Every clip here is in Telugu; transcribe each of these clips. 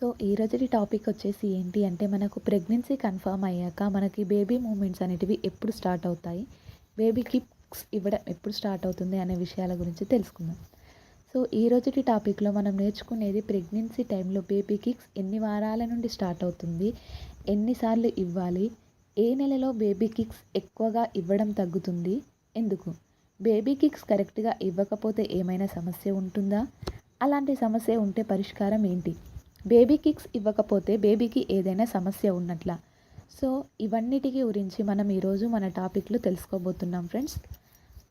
సో ఈరోజుటి టాపిక్ వచ్చేసి ఏంటి అంటే మనకు ప్రెగ్నెన్సీ కన్ఫర్మ్ అయ్యాక మనకి బేబీ మూమెంట్స్ అనేటివి ఎప్పుడు స్టార్ట్ అవుతాయి? బేబీ కిక్స్ ఇవ్వడం ఎప్పుడు స్టార్ట్ అవుతుంది అనే విషయాల గురించి తెలుసుకుందాం. సో ఈరోజుటి టాపిక్లో మనం నేర్చుకునేది ప్రెగ్నెన్సీ టైంలో బేబీ కిక్స్ ఎన్ని వారాల నుండి స్టార్ట్ అవుతుంది? ఎన్నిసార్లు ఇవ్వాలి? ఏ నెలలో బేబీ కిక్స్ ఎక్కువగా ఇవ్వడం తగ్గుతుంది? ఎందుకు? బేబీ కిక్స్ కరెక్ట్గా ఇవ్వకపోతే ఏమైనా సమస్య ఉంటుందా? అలాంటి సమస్య ఉంటే పరిష్కారం ఏంటి? బేబీ కిక్స్ ఇవ్వకపోతే బేబీకి ఏదైనా సమస్య ఉన్నట్లా. సో ఇవన్నిటికి గురించి మనం ఈరోజు మన టాపిక్లు తెలుసుకోబోతున్నాం ఫ్రెండ్స్.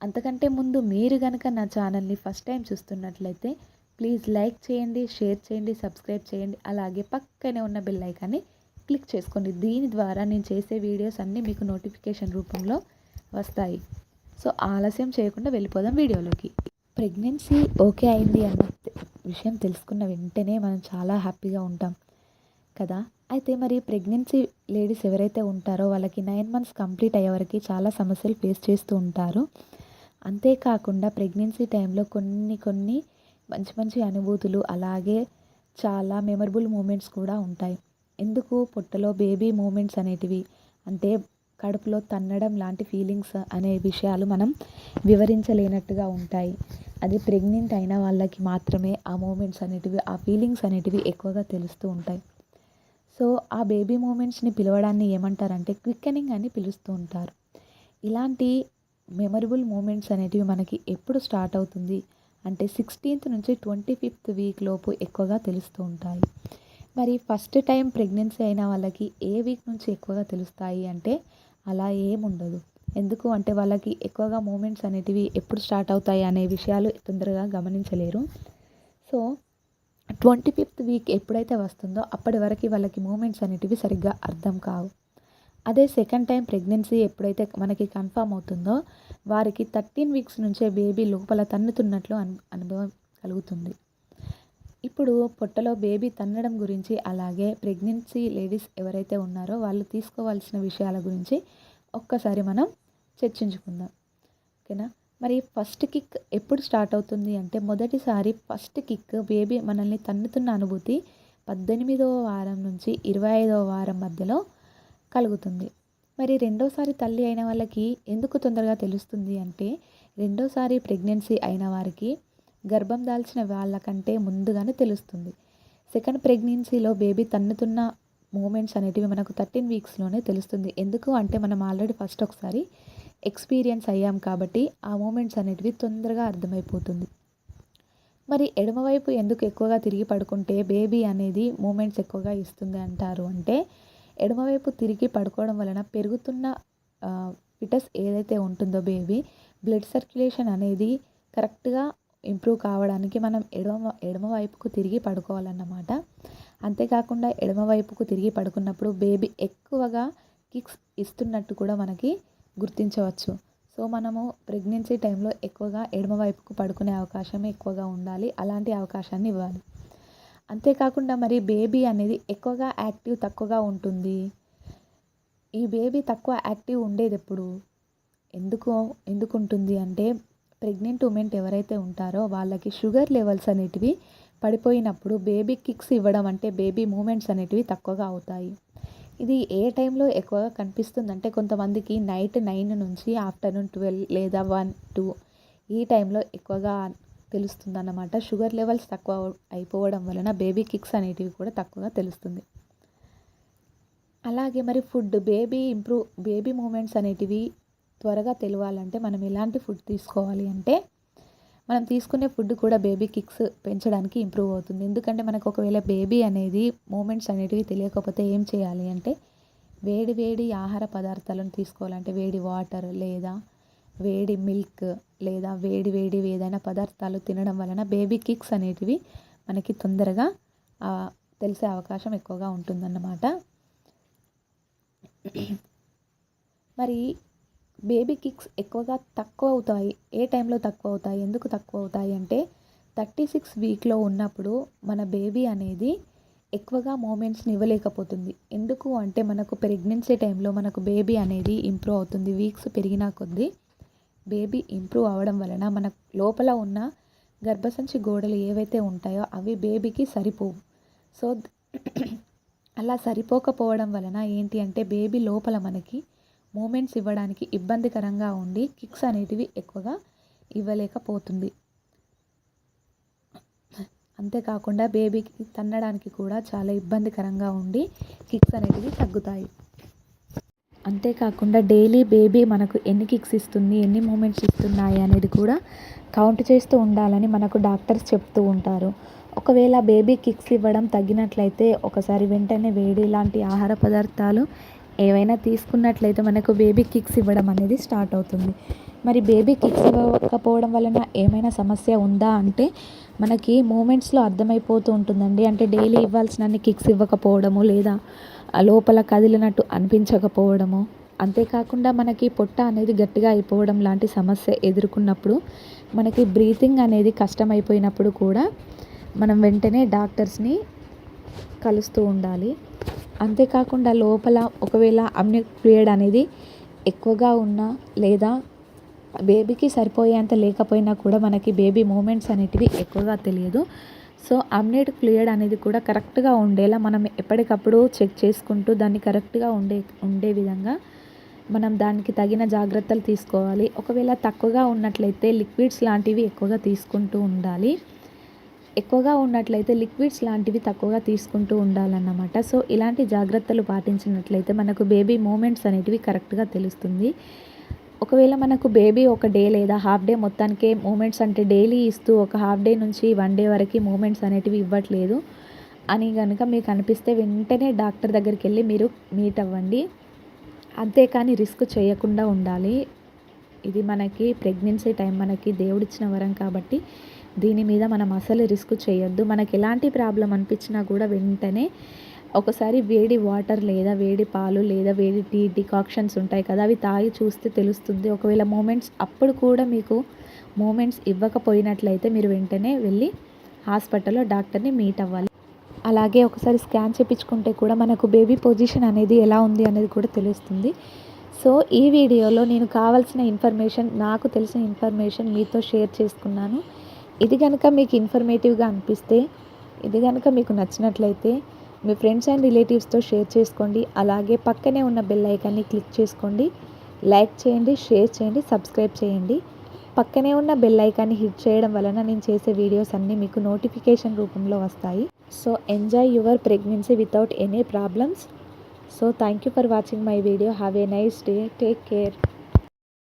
అంతకంటే ముందు మీరు కనుక నా ఛానల్ని ఫస్ట్ టైం చూస్తున్నట్లయితే ప్లీజ్ లైక్ చేయండి షేర్ చేయండి సబ్స్క్రైబ్ చేయండి. అలాగే పక్కనే ఉన్న బెల్ ఐకాన్ని క్లిక్ చేసుకోండి. దీని ద్వారా నేను చేసే వీడియోస్ అన్నీ మీకు నోటిఫికేషన్ రూపంలో వస్తాయి. సో ఆలస్యం చేయకుండా వెళ్ళిపోదాం వీడియోలోకి. ప్రెగ్నెన్సీ ఓకే అయింది అన్న విషయం తెలుసుకున్న వెంటనే మనం చాలా హ్యాపీగా ఉంటాం కదా. అయితే మరి ప్రెగ్నెన్సీ లేడీస్ ఎవరైతే ఉంటారో వాళ్ళకి నైన్ మంత్స్ కంప్లీట్ అయ్యే వరకు చాలా సమస్యలు ఫేస్ చేస్తూ ఉంటారు. అంతేకాకుండా ప్రెగ్నెన్సీ టైంలో కొన్ని కొన్ని మంచి మంచి అనుభూతులు అలాగే చాలా మెమరబుల్ మూమెంట్స్ కూడా ఉంటాయి. ఎందుకు? పొట్టలో బేబీ మూమెంట్స్ అనేటివి అంటే కడుపులో తన్నడం లాంటి ఫీలింగ్స్ అనే విషయాలు మనం వివరించలేనట్టుగా ఉంటాయి. అది ప్రెగ్నెంట్ అయిన వాళ్ళకి మాత్రమే ఆ మూమెంట్స్ అనేటివి ఆ ఫీలింగ్స్ అనేటివి ఎక్కువగా తెలుస్తూ ఉంటాయి. సో ఆ బేబీ మూమెంట్స్ని పిలవడాన్ని ఏమంటారంటే క్విక్కనింగ్ అని పిలుస్తూ ఉంటారు. ఇలాంటి మెమరబుల్ మూమెంట్స్ అనేటివి మనకి ఎప్పుడు స్టార్ట్ అవుతుంది అంటే సిక్స్టీన్త్ నుంచి ట్వంటీ ఫిఫ్త్ వీక్ లోపు ఎక్కువగా తెలుస్తూ ఉంటాయి. మరి ఫస్ట్ టైం ప్రెగ్నెన్సీ అయిన వాళ్ళకి ఏ వీక్ నుంచి ఎక్కువగా తెలుస్తాయి అంటే అలా ఏముండదు. ఎందుకు అంటే వాళ్ళకి ఎక్కువగా మూమెంట్స్ అనేటివి ఎప్పుడు స్టార్ట్ అవుతాయి అనే విషయాలు తొందరగా గమనించలేరు. సో ట్వంటీ ఫిఫ్త్ వీక్ ఎప్పుడైతే వస్తుందో అప్పటి వరకు వాళ్ళకి మూమెంట్స్ అనేటివి సరిగ్గా అర్థం కావు. అదే సెకండ్ టైం ప్రెగ్నెన్సీ ఎప్పుడైతే మనకి కన్ఫామ్ అవుతుందో వారికి థర్టీన్ వీక్స్ నుంచే బేబీ లోపల తన్నుతున్నట్లు అను అనుభవం కలుగుతుంది. ఇప్పుడు పొట్టలో బేబీ తన్నడం గురించి అలాగే ప్రెగ్నెన్సీ లేడీస్ ఎవరైతే ఉన్నారో వాళ్ళు తీసుకోవాల్సిన విషయాల గురించి ఒక్కసారి మనం చర్చించుకుందాం. ఓకేనా? మరి ఫస్ట్ కిక్ ఎప్పుడు స్టార్ట్ అవుతుంది అంటే మొదటిసారి ఫస్ట్ కిక్ బేబీ మనల్ని తన్నుతున్న అనుభూతి పద్దెనిమిదవ వారం నుంచి ఇరవై ఐదవ వారం మధ్యలో కలుగుతుంది. మరి రెండోసారి తల్లి అయిన వాళ్ళకి ఎందుకు తొందరగా తెలుస్తుంది అంటే రెండోసారి ప్రెగ్నెన్సీ అయిన వారికి గర్భం దాల్చిన వాళ్ళకంటే ముందుగానే తెలుస్తుంది. సెకండ్ ప్రెగ్నెన్సీలో బేబీ తన్నుతున్న మూమెంట్స్ అనేటివి మనకు థర్టీన్ వీక్స్లోనే తెలుస్తుంది. ఎందుకు అంటే మనం ఆల్రెడీ ఫస్ట్ ఒకసారి ఎక్స్పీరియన్స్ అయ్యాం కాబట్టి ఆ మూమెంట్స్ అనేటివి తొందరగా అర్థమైపోతుంది. మరి ఎడమవైపు ఎందుకు ఎక్కువగా తిరిగి పడుకుంటే బేబీ అనేది మూమెంట్స్ ఎక్కువగా ఇస్తుంది అంటారు అంటే ఎడమవైపు తిరిగి పడుకోవడం వలన పెరుగుతున్న ఫిటస్ ఏదైతే ఉంటుందో బేబీ బ్లడ్ సర్క్యులేషన్ అనేది కరెక్ట్గా ఇంప్రూవ్ కావడానికి మనం ఎడమ ఎడమవైపుకు తిరిగి పడుకోవాలన్నమాట. అంతేకాకుండా ఎడమవైపుకు తిరిగి పడుకున్నప్పుడు బేబీ ఎక్కువగా కిక్స్ ఇస్తున్నట్టు కూడా మనకి గుర్తించవచ్చు. సో మనము ప్రెగ్నెన్సీ టైంలో ఎక్కువగా ఎడమవైపుకు పడుకునే అవకాశం ఎక్కువగా ఉండాలి. అలాంటి అవకాశాన్ని ఇవ్వాలి. అంతేకాకుండా మరి బేబీ అనేది ఎక్కువగా యాక్టివ్ తక్కువగా ఉంటుంది. ఈ బేబీ తక్కువ యాక్టివ్ ఉండేది ఎప్పుడు? ఎందుకు ఎందుకుంటుంది అంటే ప్రెగ్నెంట్ ఉమెన్ ఎవరైతే ఉంటారో వాళ్ళకి షుగర్ లెవెల్స్ అనేటివి పడిపోయినప్పుడు బేబీ కిక్స్ ఇవ్వడం అంటే బేబీ మూమెంట్స్ అనేటివి తక్కువగా అవుతాయి. ఇది ఏ టైంలో ఎక్కువగా కనిపిస్తుందంటే కొంతమందికి నైట్ నైన్ నుంచి ఆఫ్టర్నూన్ ట్వెల్వ్ లేదా వన్ టూ ఈ టైంలో ఎక్కువగా తెలుస్తుందన్నమాట. షుగర్ లెవెల్స్ తక్కువ అయిపోవడం వలన బేబీ కిక్స్ అనేటివి కూడా తక్కువగా తెలుస్తుంది. అలాగే మరి food baby improve baby movements అనేటివి త్వరగా తెలియాలంటే మనం ఎలాంటి ఫుడ్ తీసుకోవాలి అంటే మనం తీసుకునే ఫుడ్ కూడా బేబీ కిక్స్ పెంచడానికి ఇంప్రూవ్ అవుతుంది. ఎందుకంటే మనకు ఒకవేళ బేబీ అనేది మూమెంట్స్ అనేటివి తెలియకపోతే ఏం చేయాలి అంటే వేడి వేడి ఆహార పదార్థాలను తీసుకోవాలంటే వేడి వాటర్ లేదా వేడి మిల్క్ లేదా వేడి వేడి ఏదైనా పదార్థాలు తినడం వలన బేబీ కిక్స్ అనేటివి మనకి తొందరగా తెలిసే అవకాశం ఎక్కువగా ఉంటుందన్నమాట. మరి బేబీ కిక్స్ ఎక్కువగా తక్కువ అవుతాయి ఏ టైంలో తక్కువ అవుతాయి ఎందుకు తక్కువ అవుతాయి అంటే థర్టీ సిక్స్ వీక్లో ఉన్నప్పుడు మన బేబీ అనేది ఎక్కువగా మూమెంట్స్ని ఇవ్వలేకపోతుంది. ఎందుకు అంటే మనకు ప్రెగ్నెన్సీ టైంలో మనకు బేబీ అనేది ఇంప్రూవ్ అవుతుంది. వీక్స్ పెరిగినా కొద్దీ బేబీ ఇంప్రూవ్ అవ్వడం వలన మన లోపల ఉన్న గర్భసంచి గోడలు ఏవైతే ఉంటాయో అవి బేబీకి సరిపోవు. సో అలా సరిపోకపోవడం వలన ఏంటి అంటే బేబీ లోపల మనకి మూమెంట్స్ ఇవ్వడానికి ఇబ్బందికరంగా ఉండి కిక్స్ అనేటివి ఎక్కువగా ఇవ్వలేకపోతుంది. అంతేకాకుండా బేబీకి తన్నడానికి కూడా చాలా ఇబ్బందికరంగా ఉండి కిక్స్ అనేటివి తగ్గుతాయి. అంతేకాకుండా డైలీ బేబీ మనకు ఎన్ని కిక్స్ ఇస్తుంది ఎన్ని మూమెంట్స్ ఇస్తున్నాయి అనేది కూడా కౌంట్ చేస్తూ ఉండాలని మనకు డాక్టర్స్ చెప్తూ ఉంటారు. ఒకవేళ బేబీ కిక్స్ ఇవ్వడం తగ్గినట్లయితే ఒకసారి వెంటనే వేడి లాంటి ఆహార పదార్థాలు ఏవైనా తీసుకున్నట్లయితే మనకు బేబీ కిక్స్ ఇవ్వడం అనేది స్టార్ట్ అవుతుంది. మరి బేబీ కిక్స్ ఇవ్వకపోవడం వలన ఏమైనా సమస్య ఉందా అంటే మనకి మూమెంట్స్లో అర్థమైపోతూ ఉంటుందండి. అంటే డైలీ ఇవ్వాల్సినన్ని కిక్స్ ఇవ్వకపోవడము లేదా లోపల కదిలినట్టు అనిపించకపోవడము. అంతేకాకుండా మనకి పొట్ట అనేది గట్టిగా అయిపోవడం లాంటి సమస్య ఎదుర్కొన్నప్పుడు మనకి బ్రీతింగ్ అనేది కష్టమైపోయినప్పుడు కూడా మనం వెంటనే డాక్టర్స్ని కలుస్తూ ఉండాలి. అంతేకాకుండా లోపల ఒకవేళ అమ్ని పీరియడ్ అనేది ఎక్కువగా ఉన్నా లేదా బేబీకి సరిపోయేంత లేకపోయినా కూడా మనకి బేబీ మూమెంట్స్ అనేటివి ఎక్కువగా తెలియదు. సో అమ్నేట్ క్లియర్ అనేది కూడా కరెక్ట్గా ఉండేలా మనం ఎప్పటికప్పుడు చెక్ చేసుకుంటూ దాన్ని కరెక్ట్గా ఉండే ఉండే విధంగా మనం దానికి తగిన జాగ్రత్తలు తీసుకోవాలి. ఒకవేళ తక్కువగా ఉన్నట్లయితే లిక్విడ్స్ లాంటివి ఎక్కువగా తీసుకుంటూ ఉండాలి. ఎక్కువగా ఉన్నట్లయితే లిక్విడ్స్ లాంటివి తక్కువగా తీసుకుంటూ ఉండాలన్నమాట. సో ఇలాంటి జాగ్రత్తలు పాటించినట్లయితే మనకు బేబీ మూమెంట్స్ అనేటివి కరెక్ట్గా తెలుస్తుంది. ఒకవేళ మనకు బేబీ ఒక డే లేదా హాఫ్ డే మొత్తానికే మూమెంట్స్ అంటే డైలీ ఇస్తూ ఒక హాఫ్ డే నుంచి వన్ డే వరకు మూమెంట్స్ అనేటివి ఇవ్వట్లేదు అని కనుక మీకు అనిపిస్తే వెంటనే డాక్టర్ దగ్గరికి వెళ్ళి మీరు మీట్ అవ్వండి. అంతేకాని రిస్క్ చేయకుండా ఉండాలి. ఇది మనకి ప్రెగ్నెన్సీ టైం మనకి దేవుడిచ్చిన వరం కాబట్టి దీని మీద మనం అసలు రిస్క్ చేయొద్దు. మనకి ఎలాంటి ప్రాబ్లం అనిపించినా కూడా వెంటనే ఒకసారి వేడి వాటర్ లేదా వేడి పాలు లేదా వేడి టీ డికాక్షన్స్ ఉంటాయి కదా అవి తాగి చూస్తే తెలుస్తుంది. ఒకవేళ మూమెంట్స్ అప్పుడు కూడా మీకు మూమెంట్స్ ఇవ్వకపోయినట్లయితే మీరు వెంటనే వెళ్ళి హాస్పిటల్లో డాక్టర్ని మీట్ అవ్వాలి. అలాగే ఒకసారి స్కాన్ చేయించుకుంటే కూడా మనకు బేబీ పొజిషన్ అనేది ఎలా ఉంది అనేది కూడా తెలుస్తుంది. సో ఈ వీడియోలో నేను కావాల్సిన ఇన్ఫర్మేషన్ నాకు తెలిసిన ఇన్ఫర్మేషన్ మీతో షేర్ చేసుకున్నాను. ఇది కనుక మీకు ఇన్ఫర్మేటివ్గా అనిపిస్తే ఇది కనుక మీకు నచ్చినట్లయితే మీ ఫ్రెండ్స్ అండ్ రిలేటివ్స్తో షేర్ చేసుకోండి. అలాగే పక్కనే ఉన్న బెల్ ఐకాన్ని క్లిక్ చేసుకోండి. లైక్ చేయండి షేర్ చేయండి సబ్స్క్రైబ్ చేయండి. పక్కనే ఉన్న బెల్ ఐకాన్ని హిట్ చేయడం వలన నేను చేసే వీడియోస్ అన్నీ మీకు నోటిఫికేషన్ రూపంలో వస్తాయి. So enjoy your pregnancy without any problems so thank you for watching my video have a nice day take care